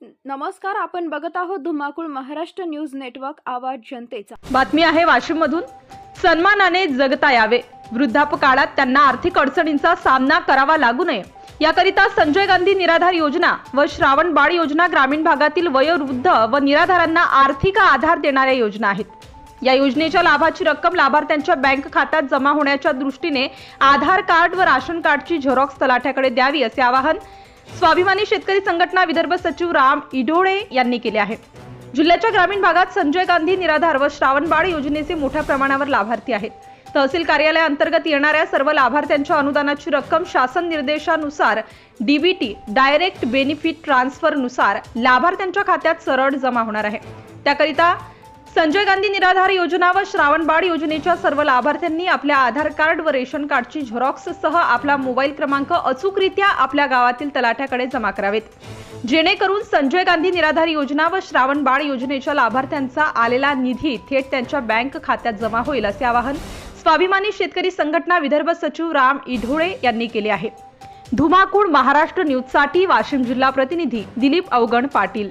नमस्कार आपण बघत आहोत धुमाकूळ महाराष्ट्र न्यूज नेटवर्क आवाज जनतेचा. बातमी आहे वाशिम मधून सन्मानाने जगता यावे. वृद्धापकाळात त्यांना आर्थिक अडचणींचा सामना करावा लागू नये. याकरिता संजय गांधी निराधार योजना व श्रावण बाळ योजना ग्रामीण भागातील वयोवृद्ध व निराधारांना आर्थिक आधार देणाऱ्या योजना आहेत. या योजनेच्या लाभाची रक्कम लाभार्थ्यांच्या बँक खात्यात जमा होण्याच्या दृष्टीने आधार कार्ड व राशन कार्डची झेरॉक्स तलाठ्याकडे द्यावी असे आवाहन स्वाभिमानी शेतकरी संघटना विदर्भ सचिव राम इडोळे यांनी केले आहे. जिल्ह्याच्या ग्रामीण भागात संजय गांधी निराधार व श्रावणबाळ योजनेचे मोठ्या प्रमाणावर लाभार्थी आहेत. तहसील कार्यालयाअंतर्गत येणाऱ्या सर्व लाभार्थ्यांच्या अनुदानाची रक्कम शासन निर्देशानुसार डीबीटी डायरेक्ट बेनिफिट ट्रान्सफरनुसार लाभार्थ्यांच्या खात्यात सरळ जमा होणार आहे. त्याकरिता संजय गांधी निराधार योजना व श्रावणबाळ योजनेच्या सर्व लाभार्थ्यांनी आपल्या आधार कार्ड व रेशन कार्डची झेरॉक्ससह आपला मोबाईल क्रमांक अचूकरित्या आपल्या गावातील तलाठ्याकडे जमा करावेत. जेणेकरून संजय गांधी निराधार योजना व श्रावण बाळ योजनेच्या लाभार्थ्यांचा आलेला निधी थेट त्यांच्या बँक खात्यात जमा होईल असे आवाहन स्वाभिमानी शेतकरी संघटना विदर्भ सचिव राम इढोळे यांनी केले आहे. धुमाकूळ महाराष्ट्र न्यूजसाठी वाशिम जिल्हा प्रतिनिधी दिलीप अवगण पाटील.